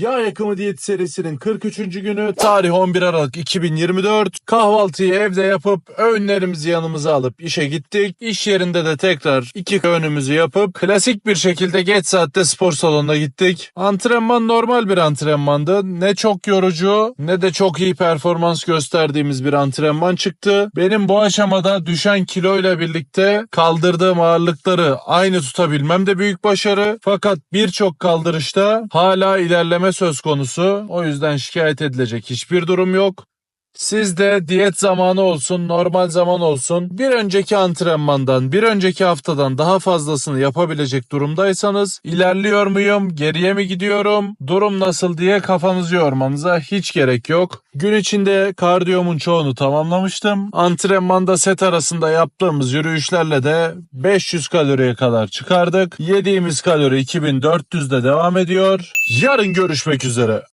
Yağ yakımı diyet serisinin 43. günü tarih 11 Aralık 2024. Kahvaltıyı evde yapıp öğünlerimizi yanımıza alıp işe gittik. İş yerinde de tekrar iki öğünümüzü yapıp klasik bir şekilde geç saatte spor salonuna gittik. Antrenman normal bir antrenmandı. Ne çok yorucu ne de çok iyi performans gösterdiğimiz bir antrenman çıktı. Benim bu aşamada düşen kiloyla birlikte kaldırdığım ağırlıkları aynı tutabilmem de büyük başarı. Fakat birçok kaldırışta hala ilerleme söz konusu. O yüzden şikayet edilecek hiçbir durum yok. Siz de diyet zamanı olsun, normal zaman olsun, bir önceki antrenmandan, bir önceki haftadan daha fazlasını yapabilecek durumdaysanız, ilerliyor muyum, geriye mi gidiyorum, durum nasıl diye kafanızı yormanıza hiç gerek yok. Gün içinde kardiyomun çoğunu tamamlamıştım. Antrenmanda set arasında yaptığımız yürüyüşlerle de 500 kaloriye kadar çıkardık. Yediğimiz kalori 2400'de devam ediyor. Yarın görüşmek üzere.